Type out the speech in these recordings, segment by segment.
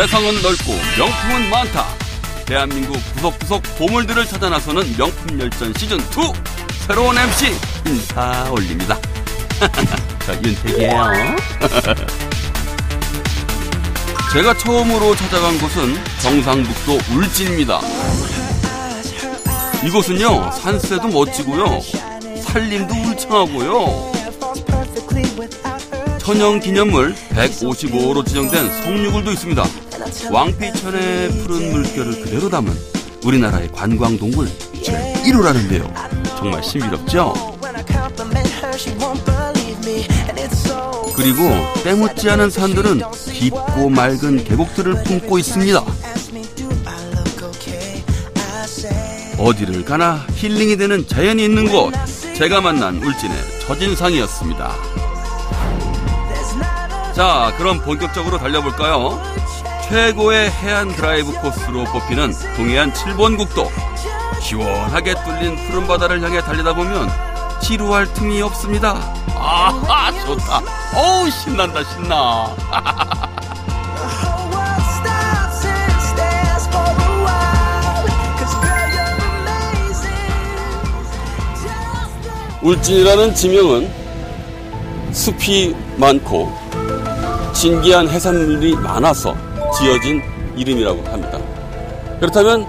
세상은 넓고 명품은 많다. 대한민국 구석구석 보물들을 찾아 나서는 명품 열전 시즌 2 새로운 MC 인사 올립니다. 저 윤택이에요. 제가 처음으로 찾아간 곳은 경상북도 울진입니다. 이곳은요 산세도 멋지고요 산림도 울창하고요 천연기념물 155호로 지정된 성류굴도 있습니다. 왕피천의 푸른 물결을 그대로 담은 우리나라의 관광동굴 제1호라는데요. 정말 신비롭죠? 그리고 때묻지 않은 산들은 깊고 맑은 계곡들을 품고 있습니다. 어디를 가나 힐링이 되는 자연이 있는 곳 제가 만난 울진의 첫인상이었습니다. 자 그럼 본격적으로 달려볼까요? 최고의 해안 드라이브 코스로 뽑히는 동해안 7번 국도 시원하게 뚫린 푸른 바다를 향해 달리다 보면 지루할 틈이 없습니다. 아 좋다. 어우 신난다 신나. 울진이라는 지명은 숲이 많고 신기한 해산물이 많아서 지어진 이름이라고 합니다. 그렇다면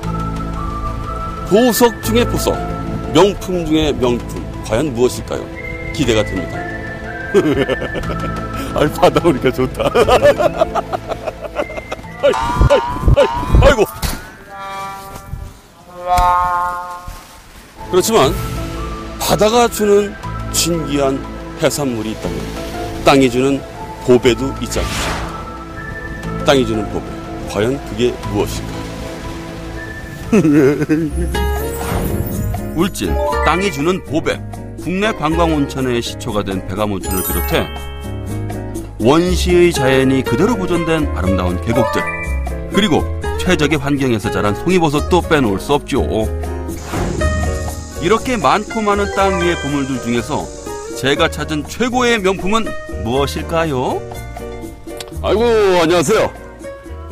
보석 중의 보석, 명품 중의 명품, 과연 무엇일까요? 기대가 됩니다. 아이, 바다 오니까 좋다. 아이, 아이, 아이, 아이고. 그렇지만 바다가 주는 신기한 해산물이 있다면 땅이 주는 보배도 있지 않습니까? 땅이 주는 보배. 과연 그게 무엇일까? 울진, 땅이 주는 보배. 국내 관광 온천의 시초가 된 백암 온천을 비롯해 원시의 자연이 그대로 보존된 아름다운 계곡들. 그리고 최적의 환경에서 자란 송이버섯도 빼놓을 수 없죠. 이렇게 많고 많은 땅 위의 보물들 중에서 제가 찾은 최고의 명품은 무엇일까요? 아이고 안녕하세요.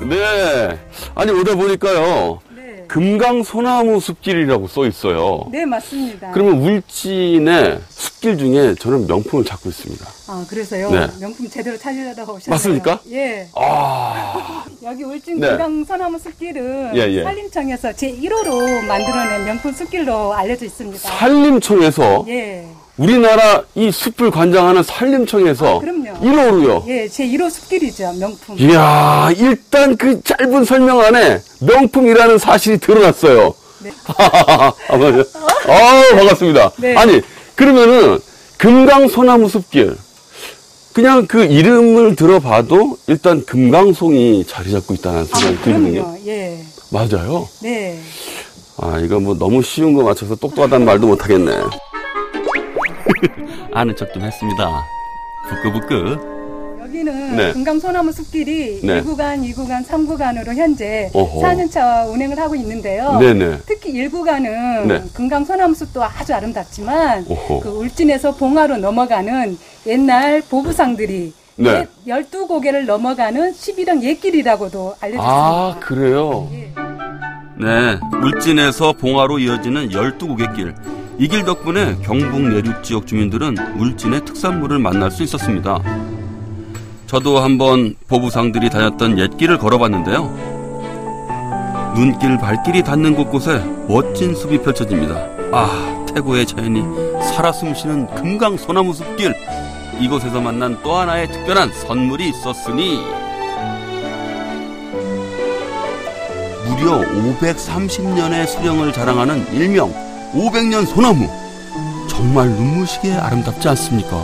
네. 아니 오다 보니까요. 네. 금강 소나무 숲길이라고 써 있어요. 네, 맞습니다. 그러면 울진의 숲길 중에 저는 명품을 찾고 있습니다. 아, 그래서 네. 명품 제대로 찾으려다 오셨어요. 맞습니까? 예. 아, 여기 울진 네. 금강 소나무 숲길은 예, 예. 산림청에서 제 1호로 만들어낸 명품 숲길로 알려져 있습니다. 산림청에서 예. 우리나라 이 숲을 관장하는 산림청에서 아, 그럼요. 1호로요. 예, 제 1호 숲길이죠, 명품. 이야, 일단 그 짧은 설명 안에 명품이라는 사실이 드러났어요. 네. 아, 맞아요. 아, 반갑습니다. 네. 아니, 그러면은 금강 소나무 숲길. 그냥 그 이름을 들어봐도 일단 금강송이 자리 잡고 있다는 아, 생각이 들거든요. 그럼요. 예. 맞아요. 네. 아, 이거 뭐 너무 쉬운 거 맞춰서 똑똑하다는 말도 못 하겠네. 아는 척 좀 했습니다. 부끄부끄. 여기는 네. 금강 소나무 숲길이 네. 1구간, 2구간, 3구간으로 현재 어허. 4년차 운행을 하고 있는데요. 네네. 특히 1구간은 네. 금강 소나무 숲도 아주 아름답지만 오호. 그 울진에서 봉화로 넘어가는 옛날 보부상들이 네. 12고개를 넘어가는 11형 옛길이라고도 알려져 아, 있습니다. 그래요? 예. 네, 울진에서 봉화로 이어지는 12고갯길. 이 길 덕분에 경북 내륙 지역 주민들은 울진의 특산물을 만날 수 있었습니다. 저도 한번 보부상들이 다녔던 옛길을 걸어봤는데요. 눈길 발길이 닿는 곳곳에 멋진 숲이 펼쳐집니다. 아, 태고의 자연이 살아 숨쉬는 금강 소나무 숲길. 이곳에서 만난 또 하나의 특별한 선물이 있었으니 무려 530년의 수령을 자랑하는 일명 500년 소나무. 정말 눈부시게 아름답지 않습니까?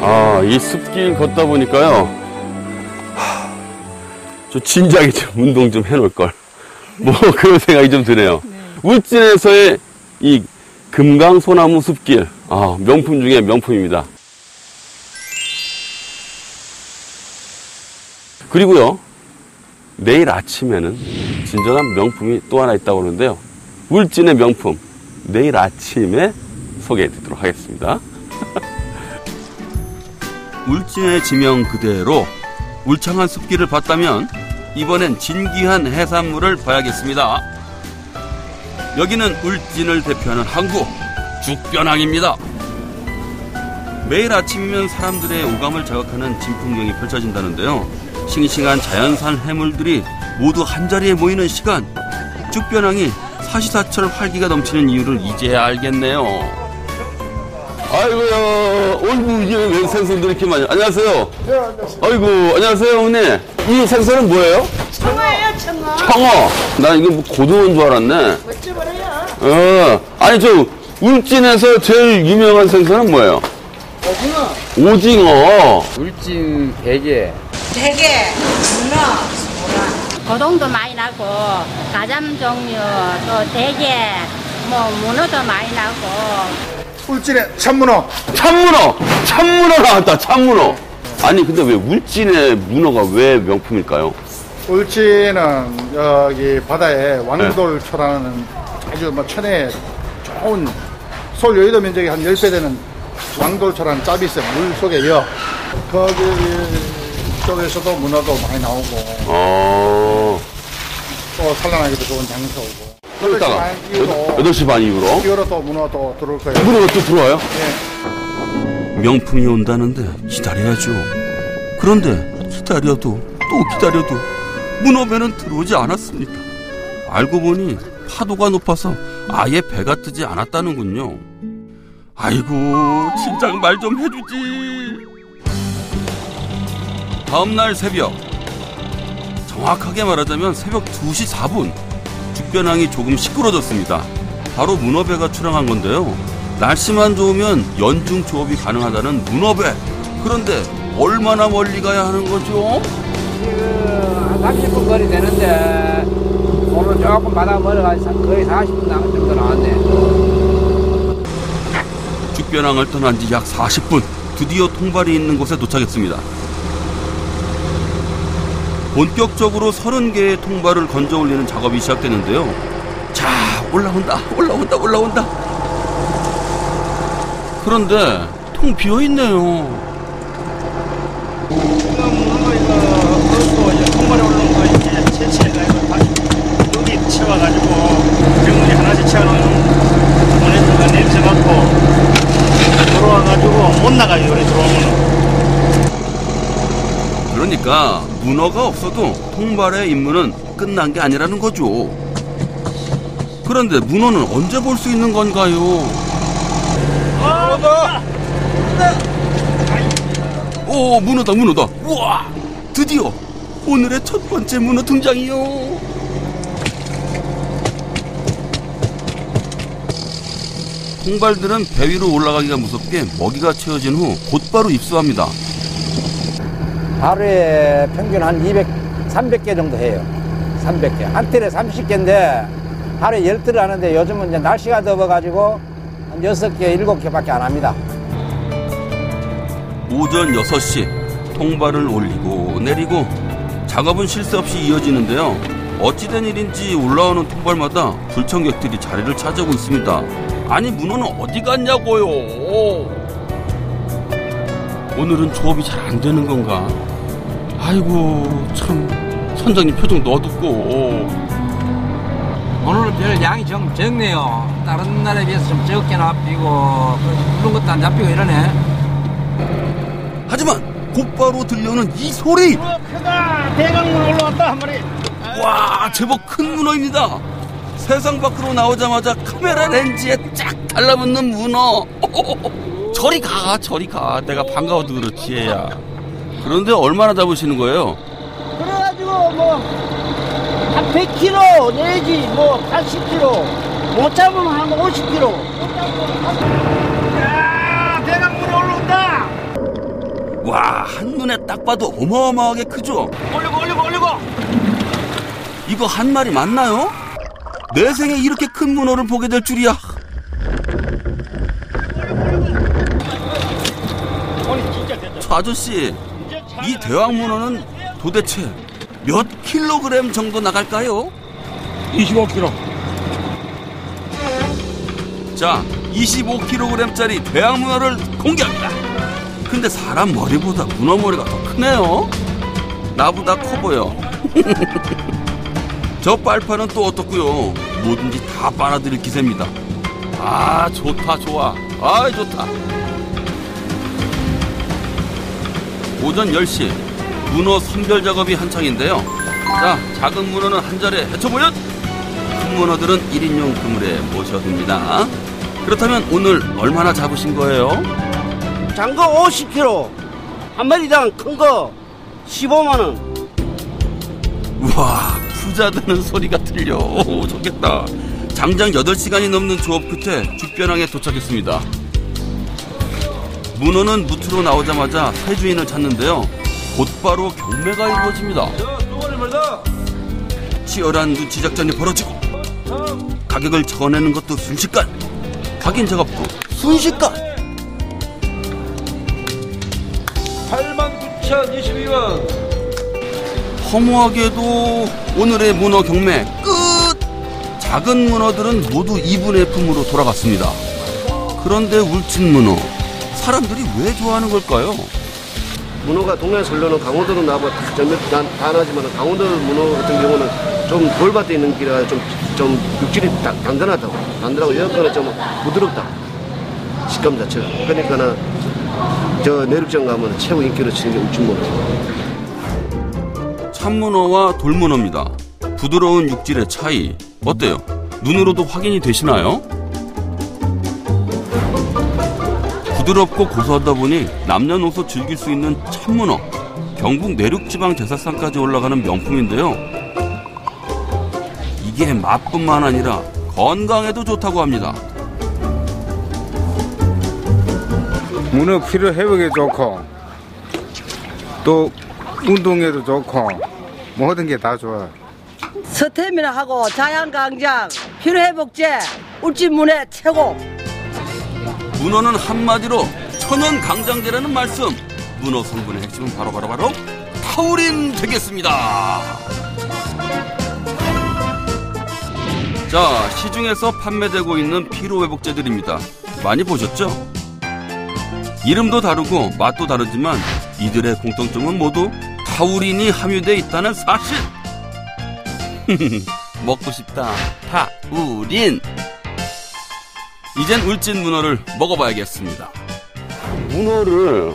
아, 이 숲길 걷다 보니까요. 하, 저 진작에 좀 운동 좀 해놓을 걸. 뭐 그런 생각이 좀 드네요. 울진에서의 이 금강 소나무 숲길. 아, 명품 중에 명품입니다. 그리고요, 내일 아침에는 진정한 명품이 또 하나 있다고 그러는데요. 울진의 명품, 내일 아침에 소개해 드리도록 하겠습니다. 울진의 지명 그대로 울창한 숲길을 봤다면 이번엔 진귀한 해산물을 봐야겠습니다. 여기는 울진을 대표하는 항구 죽변항입니다. 매일 아침이면 사람들의 오감을 자극하는 진풍경이 펼쳐진다는데요. 싱싱한 자연산 해물들이 모두 한자리에 모이는 시간. 죽변항이 사시사철 활기가 넘치는 이유를 이제야 알겠네요. 아이고야, 어이구, 이게 왜 생선들이 이렇게 많이. 안녕하세요. 아이고, 안녕하세요, 어머니. 이 생선은 뭐예요? 청어예요, 청어. 청어. 나 이거 뭐 고등어인 줄 알았네. 어찌버려요? 어, 아니, 저, 울진에서 제일 유명한 생선은 뭐예요? 오징어. 오징어. 울진 대게 대게, 문어, 고동도 많이 나고 가자미 종류 또 대게 뭐 문어도 많이 나고 울진의 참문어 참문어! 참문어 나왔다, 참문어! 아니, 근데 왜 울진의 문어가 왜 명품일까요? 울진은 여기 바다에 왕돌초라는 아주 뭐 천혜에 좋은 서울 여의도 면적이 한 10배 되는 왕돌초라는 짭이 있어요 물 속에요 거기 쪽에서도 문어도 많이 나오고 어, 또 산란하기도 좋은 장소고 좀 이따가. 8시 반 이후로 8시 반 이후로. 이후로 또 문어 또 들어올 거예요 문어가 또 들어와요? 예. 명품이 온다는데 기다려야죠. 그런데 기다려도 또 기다려도 문어배는 들어오지 않았습니다. 알고 보니 파도가 높아서 아예 배가 뜨지 않았다는군요. 아이고, 진작 말 좀 해주지. 다음날 새벽. 정확하게 말하자면 새벽 2시 4분. 죽변항이 조금 시끄러졌습니다. 바로 문어배가 출항한 건데요. 날씨만 좋으면 연중 조업이 가능하다는 문어배. 그런데 얼마나 멀리 가야 하는 거죠? 지금 한 30분 거리 되는데 오늘 조금 바다 멀어가지고 거의 40분 남- 정도 나왔네 죽변항을 떠난 지 약 40분. 드디어 통발이 있는 곳에 도착했습니다. 본격적으로 30개의 통발을 건져 올리는 작업이 시작되는데요. 자, 올라온다, 올라온다, 올라온다. 그런데 통 비어 있네요. 그러니까 문어가 없어도 통발의 임무는 끝난 게 아니라는 거죠. 그런데 문어는 언제 볼 수 있는 건가요? 오, 문어다, 문어다. 우와! 드디어 오늘의 첫 번째 문어 등장이요. 통발들은 배 위로 올라가기가 무섭게 먹이가 채워진 후 곧바로 입수합니다. 하루에 평균 한 200, 300개 정도 해요 300개 한 틀에 30개인데 하루에 10틀을 하는데 요즘은 이제 날씨가 더워가지고 한 6개, 7개밖에 안 합니다 오전 6시 통발을 올리고 내리고 작업은 쉴새 없이 이어지는데요. 어찌된 일인지 올라오는 통발마다 불청객들이 자리를 차지하고 있습니다. 아니 문어는 어디 갔냐고요? 오늘은 조업이 잘 안 되는 건가? 아이고 참. 선장님 표정도 어둡고. 오늘은 별 양이 좀 적네요. 다른 날에 비해서 좀 적게 잡히고, 그런 것도 안 잡히고 이러네. 하지만 곧바로 들려오는 이 소리! 크다! 대강문 올라왔다 한 마리. 와 제법 큰 문어입니다. 세상 밖으로 나오자마자 카메라 렌즈에 쫙 달라붙는 문어 저리 가 저리 가 내가 반가워도 그렇지 얘야 그런데 얼마나 잡으시는 거예요? 그래가지고 뭐, 한 100kg 내지 뭐 80kg. 못 잡으면 한 50kg. 야 대강문 올라온다 와 한눈에 딱 봐도 어마어마하게 크죠? 올리고 올리고 올리고 이거 한 마리 맞나요? 내 생에 이렇게 큰 문어를 보게 될 줄이야 저 아저씨 이 대왕 문어는 도대체 몇 킬로그램 정도 나갈까요? 25kg 자, 25kg짜리 대왕 문어를 공개합니다. 근데 사람 머리보다 문어 머리가 더 크네요. 나보다 커 보여. 저 빨판은 또 어떻고요? 뭐든지 다 빨아들일 기세입니다. 아 좋다 좋아. 아 좋다. 오전 10시 문어 선별 작업이 한창인데요. 자 작은 문어는 한 자리에 헤쳐보면 큰 문어들은 1인용 그물에 모셔둡니다. 그렇다면 오늘 얼마나 잡으신 거예요? 장거 50kg. 한 마리당 큰 거 15만원. 우와 부자 드는 소리가 들려 오, 좋겠다 장장 8시간이 넘는 조업 끝에 죽변항에 도착했습니다 문어는 무트로 나오자마자 새 주인을 찾는데요 곧바로 경매가 이루어집니다 치열한 눈치 작전이 벌어지고 가격을 적어내는 것도 순식간 확인 작업도 순식간 89,022원. 허무하게도 오늘의 문어 경매 끝! 작은 문어들은 모두 2분의 품으로 돌아갔습니다. 그런데 울진 문어, 사람들이 왜 좋아하는 걸까요? 문어가 동해 설로는 강원도로 다, 다 나지만 강원도 문어 같은 경우는 좀 돌밭에 있는 기라 좀, 좀 육질이 단, 단단하다고 단단하고 여건은 좀 부드럽다 식감 자체가 그러니까는 저 내륙장 가면 최고 인기를 치는 게 울진문어 참문어와 돌문어입니다. 부드러운 육질의 차이 어때요? 눈으로도 확인이 되시나요? 부드럽고 고소하다 보니 남녀노소 즐길 수 있는 참문어. 경북 내륙지방 제사상까지 올라가는 명품인데요. 이게 맛뿐만 아니라 건강에도 좋다고 합니다. 문어 피로 회복에 좋고 또 운동에도 좋고 모든 게 다 좋아. 스태미나 하고 자연강장, 피로회복제, 울진문의 최고. 문어는 한마디로 천연 강장제라는 말씀. 문어 성분의 핵심은 바로 바로 바로 타우린 되겠습니다. 자, 시중에서 판매되고 있는 피로 회복제들입니다. 많이 보셨죠? 이름도 다르고 맛도 다르지만 이들의 공통점은 모두 타우린이 함유되어 있다는 사실. 먹고 싶다. 타우린. 이젠 울진 문어를 먹어봐야겠습니다. 문어를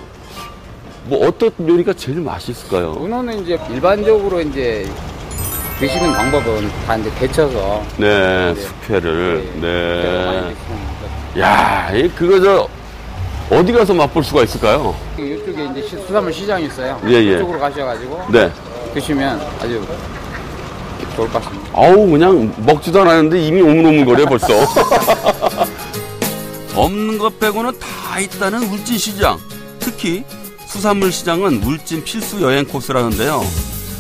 뭐 어떤 요리가 제일 맛있을까요? 문어는 이제 일반적으로 이제 드시는 방법은 다 이제 데쳐서 네, 네. 숙회를 네. 드시는 야, 이 그거 저 어디 가서 맛볼 수가 있을까요? 거. 이쪽에 이제 시- 수산물 시장이 있어요. 예, 예. 이쪽으로 가셔가지고 네. 드시면 아주 좋을 것 같습니다. 아우 그냥 먹지도 않았는데 이미 오물오물거려 벌써. 없는 것 빼고는 다 있다는 울진 시장. 특히 수산물 시장은 울진 필수 여행 코스라는데요.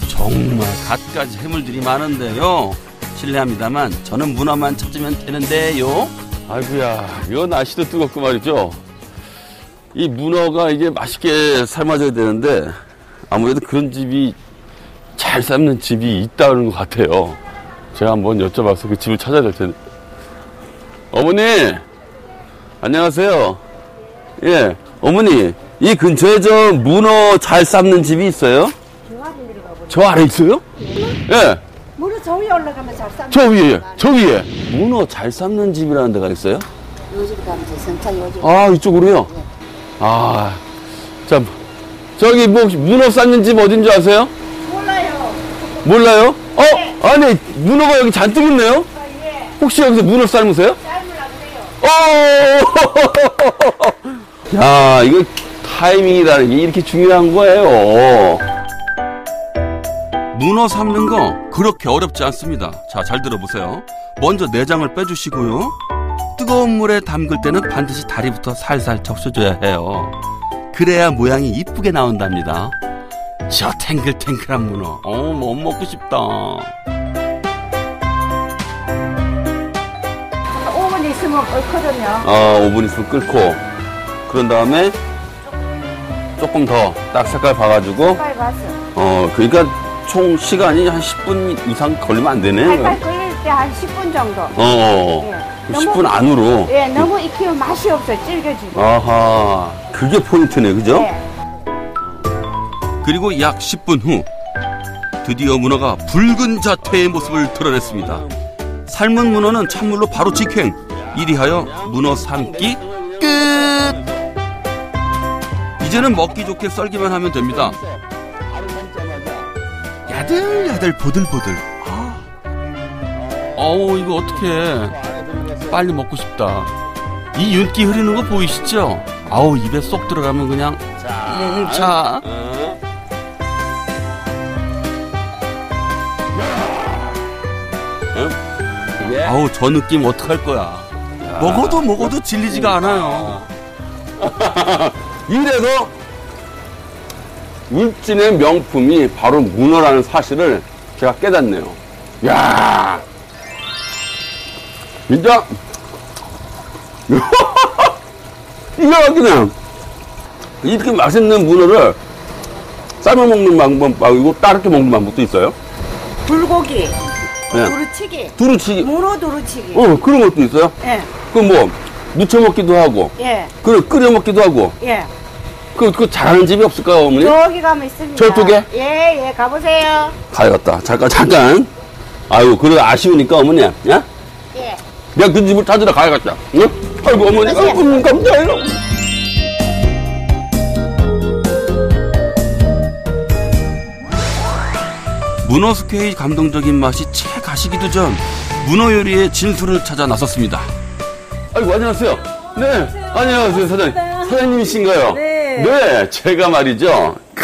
정말 갖가지 해물들이 많은데요. 실례합니다만 저는 문어만 찾으면 되는데요. 아이고야, 이거 날씨도 뜨겁고 말이죠. 이 문어가 이게 맛있게 삶아져야 되는데 아무래도 그런 집이 잘 삶는 집이 있다는 것 같아요. 제가 한번 여쭤봐서 그 집을 찾아야 될 텐데. 어머니! 안녕하세요. 예, 어머니, 이 근처에 저 문어 잘 삶는 집이 있어요? 저 아래 있어요? 예, 물을 저 위에 올라가면 잘 삶. 저 위에, 저 위에. 문어 잘 삶는 집이라는 데가 있어요? 가면. 아, 이쪽으로요? 아, 자, 저기 뭐 문어 삶는 집 어딘 줄 아세요? 몰라요. 몰라요? 어? 아니, 문어가 여기 잔뜩 있네요? 혹시 여기서 문어 삶으세요? 어! 야, 이거 타이밍이라는 게 이렇게 중요한 거예요. 문어 삶는 거 그렇게 어렵지 않습니다. 자, 잘 들어보세요. 먼저 내장을 빼주시고요. 뜨거운 물에 담글 때는 반드시 다리부터 살살 적셔줘야 해요. 그래야 모양이 이쁘게 나온답니다. 저 탱글탱글한 문어. 어, 뭐 먹고 싶다. 있으면 끓거든요. 어, 5분 있으면 끓고. 그런 다음에 조금 더 딱 색깔 봐가지고, 빨리 봤어. 어, 그러니까 총 시간이 한 10분 이상 걸리면 안 되네. 팔팔 끓일 때 한 10분 정도. 어, 어. 예. 10분 안으로. 예, 너무 익히면 맛이 없어요. 질겨지고. 아하, 그게 포인트네, 그죠? 네. 그리고 약 10분 후 드디어 문어가 붉은 자태의 모습을 드러냈습니다. 삶은 문어는 찬물로 바로 직행. 이리하여 문어 삶기 끝. 이제는 먹기 좋게 썰기만 하면 됩니다. 야들야들 보들보들. 아. 어우 이거 어떡해. 빨리 먹고 싶다. 이 윤기 흐르는 거 보이시죠? 아우 입에 쏙 들어가면 그냥 음, 자. 응? 아우 저 느낌 어떡할 거야. 먹어도 먹어도 질리지가 않아요. 이래서 울진의 명품이 바로 문어라는 사실을 제가 깨닫네요. 야 진짜 이거 그냥 이렇게 맛있는 문어를 삶아 먹는 방법 말고 따르게 먹는 방법도 있어요. 불고기, 네. 두루치기, 두루치기. 문어 두루치기. 어 그런 것도 있어요. 예, 그뭐 무쳐 먹기도 하고, 예, 그 끓여 먹기도 하고. 예. 그, 그 잘하는 집이 없을까요, 어머니? 저기 가면 있습니다. 저쪽에? 예, 예, 가보세요. 가야겠다. 잠깐, 잠깐. 아이고, 그래 아쉬우니까, 어머니. 야? 예. 내가 그 집을 찾으러 가야겠다. 응? 아이고, 어머니. 아이고, 감사해요. 문어 숙회의 감동적인 맛이 채 가시기도 전 문어 요리의 진수를 찾아 나섰습니다. 아이고, 안녕하세요. 네. 안녕하세요, 사장님. 사장님이신가요? 네. 제가 말이죠. 크,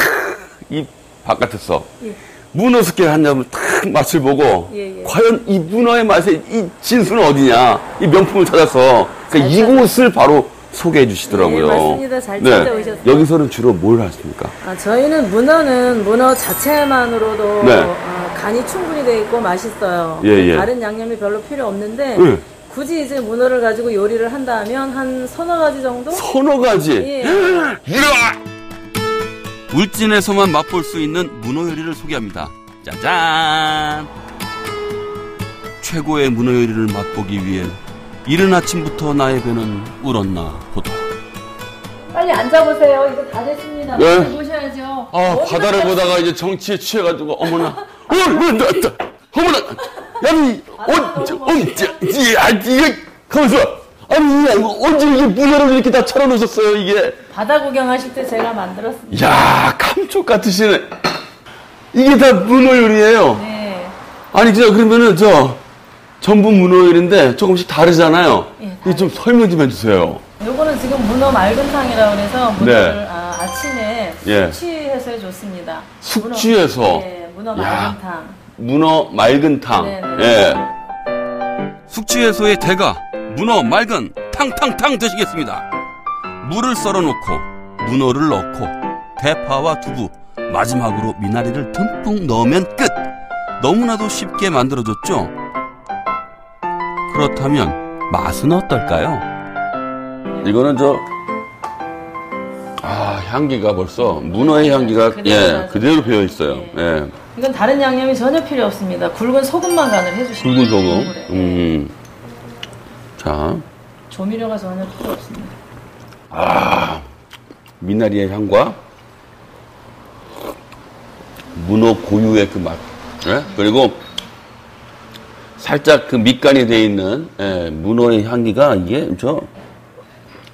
이 바깥에서 예. 문어 숙회 한 점을 탁 맛을 보고 예, 예. 과연 이 문어의 맛의 이 진수는 어디냐 이 명품을 찾아서 그러니까 잘 이곳을 바로 소개해 주시더라고요. 네, 맞습니다. 잘 찾아오셨어요. 여기서는 주로 뭘 하십니까? 아, 저희는 문어는 문어 자체만으로도 네. 어, 간이 충분히 돼 있고 맛있어요. 예, 예. 다른 양념이 별로 필요 없는데 네. 굳이 이제 문어를 가지고 요리를 한다면 한 서너 가지 정도? 서너 가지. 예. 울진에서만 맛볼 수 있는 문어 요리를 소개합니다. 짜잔! 최고의 문어 요리를 맛보기 위해 이른 아침부터 나의 배는 울었나 보다. 빨리 앉아보세요. 이거 다 됐습니다. 네. 빨리 보셔야죠. 아 바다를 보다가 이제 정치에 취해가지고 어머나 어, 어, 나, 나, 어머나 아니 언제 언제 야 이게 가만있어 아니 언제 이게 문어를 이렇게 다 차려놓으셨어요 이게 바다 구경하실 때 제가 만들었습니다. 야 감쪽 같으시네 이게 다 문어 요리예요 네. 아니 그냥 그러면은 저 전부 문어 요리인데 조금씩 다르잖아요 예, 이거 좀 설명 좀 해주세요 요거는 지금 문어 맑은탕이라고 해서 네. 문어를 아, 아침에 예. 숙취해서 해줬습니다. 숙취해서? 문어, 네, 문어 야. 맑은탕. 문어 맑은 탕. 네, 예. 숙취 해소의 대가 문어 맑은 탕탕탕 드시겠습니다. 물을 썰어 놓고 문어를 넣고 대파와 두부 마지막으로 미나리를 듬뿍 넣으면 끝. 너무나도 쉽게 만들어졌죠. 그렇다면 맛은 어떨까요? 이거는 저, 아, 향기가 벌써, 문어의 향기가, 그대로 예, 나죠. 그대로 배어 있어요. 예. 이건 다른 양념이 전혀 필요 없습니다. 굵은 소금만 간을 해주시면 굵은. 소금. 국물에. 음. 자, 조미료가 전혀 필요 없습니다. 아, 미나리의 향과 문어 고유의 그 맛. 예? 그리고 살짝 그 밑간이 돼 있는 예, 문어의 향기가 이게 저,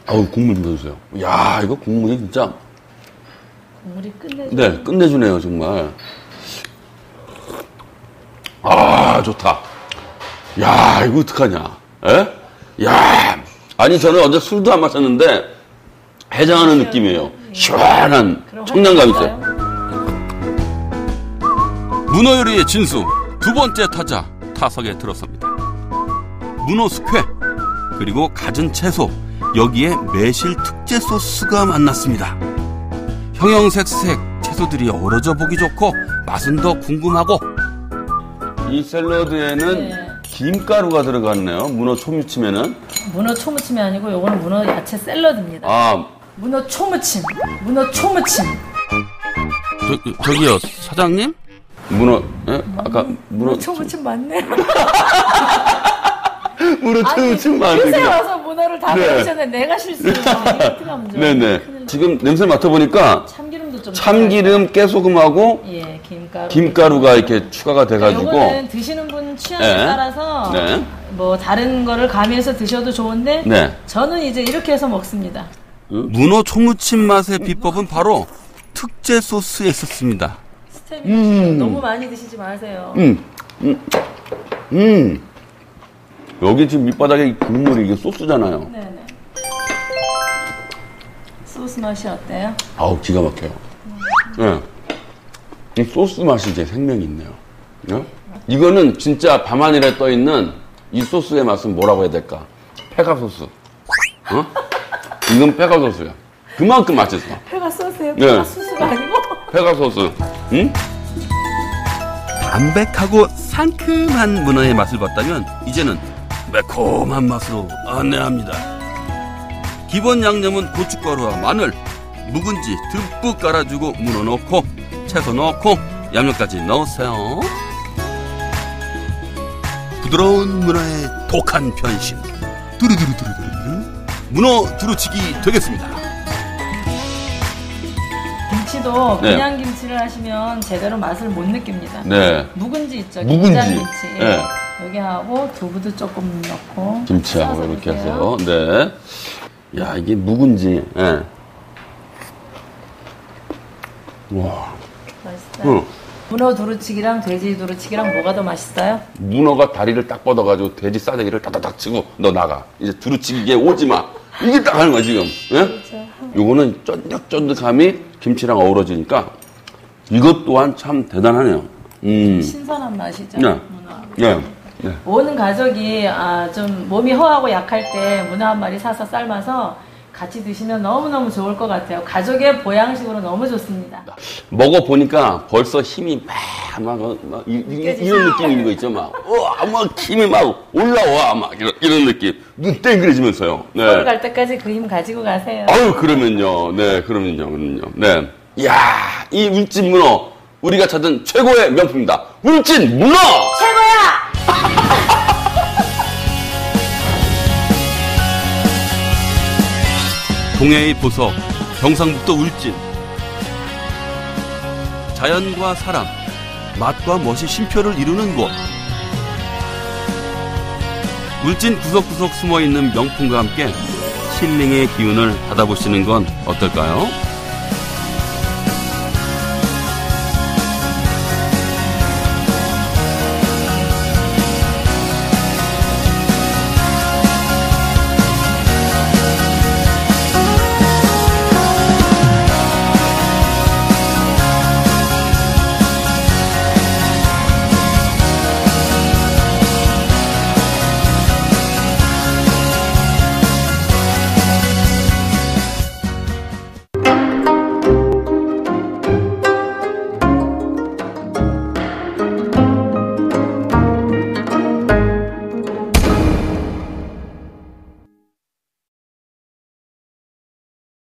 아우, 국물 좀 보세요. 야, 이거 국물이 진짜, 국물이 끝내줘. 네, 끝내주네요, 정말. 아, 좋다. 야, 이거 어떡하냐. 에? 야, 아니, 저는 어제 술도 안 마셨는데, 해장하는 느낌이에요. 시원한 청량감 있어요. 문어 요리의 진수 두 번째 타자 타석에 들었습니다. 문어 숙회 그리고 갖은 채소 여기에 매실 특제 소스가 만났습니다. 형형색색 채소들이 어우러져 보기 좋고 맛은 더 궁금하고 이 샐러드에는 네. 김가루가 들어갔네요. 문어 초무침에는. 문어 초무침이 아니고 요거는 문어 야채 샐러드입니다. 아, 문어 초무침. 문어 초무침. 저, 저기요 사장님? 문어, 예? 아까 문어. 문어 초무침 맞네. 문어 초무침만 안 요새. 와서 문어를 다 네. 배우셨는데 내가 실수했어. 네네. 지금 냄새 맡아보니까 참기름도 좀 참기름, 깨소금하고 예, 김가루. 김가루가 이렇게 추가가 돼가지고. 요거는 드시는 분 취향에 네. 따라서 네. 뭐 다른 거를 가미해서 드셔도 좋은데 네. 저는 이제 이렇게 해서 먹습니다. 문어 초무침 맛의 비법은 바로 특제 소스에 있었습니다. 스텝이 음. 너무 많이 드시지 마세요. 음, 음, 음. 여기 지금 밑바닥에 이 국물이 이게 소스잖아요. 네네. 소스 맛이 어때요? 아우 기가 막혀요. 예. 이 소스 맛이 이제 생명이 있네요. 예? 이거는 진짜 밤하늘에 떠 있는 이 소스의 맛은 뭐라고 해야 될까? 페가 소스. 어? 이건 페가 소스야. 그만큼 맛있어. 회가 소스예요? 네. 회가 소스가 아니고? 페가 소스. 응? 담백하고 상큼한 문어의 맛을 봤다면 이제는 매콤한 맛으로 안내합니다. 기본 양념은 고춧가루와 마늘, 묵은지 듬뿍 깔아주고 문어 넣고 채소 넣고 양념까지 넣으세요. 부드러운 문어의 독한 변신. 두루두루두루두루. 문어 두루치기 되겠습니다. 김치도 네. 그냥 김치를 하시면 제대로 맛을 못 느낍니다. 네. 묵은지 있죠? 묵은지. 김장김치. 네. 여기 하고 두부도 조금 넣고 김치하고 이렇게. 해서. 네. 야, 이게 묵은지. 예. 와. 맛있어요. 응. 문어 두루치기랑 돼지 두루치기랑 뭐가 더 맛있어요? 문어가 다리를 딱 뻗어가지고 돼지 싸대기를 딱딱딱 치고 너 나가. 이제 두루치기에 오지 마. 이게 딱 하는 거야, 지금. 예? 그렇죠. 요거는 쫀득쫀득함이 김치랑 어우러지니까 이것 또한 참 대단하네요. 음. 신선한 맛이죠. 네. 문어. 네. 네. 온 가족이 아, 좀 몸이 허하고 약할 때 문어 한 마리 사서 삶아서 같이 드시면 너무너무 좋을 것 같아요. 가족의 보양식으로 너무 좋습니다. 먹어보니까 벌써 힘이 막, 막, 어, 막 이, 이, 런 느낌인 거 있죠. 막, 와, 막 힘이 막 올라와. 막 이런, 이런 느낌. 눈 땡그레지면서요. 서울 네. 갈 때까지 그 힘 가지고 가세요. 아유, 그러면요. 네, 그러면요. 그러면요. 네. 이야, 이 울진 문어. 우리가 찾은 최고의 명품입니다. 울진 문어! 최고 동해의 보석, 경상북도 울진. 자연과 사람, 맛과 멋이 쉼표를 이루는 곳. 울진 구석구석 숨어 있는 명품과 함께 힐링의 기운을 받아보시는 건 어떨까요?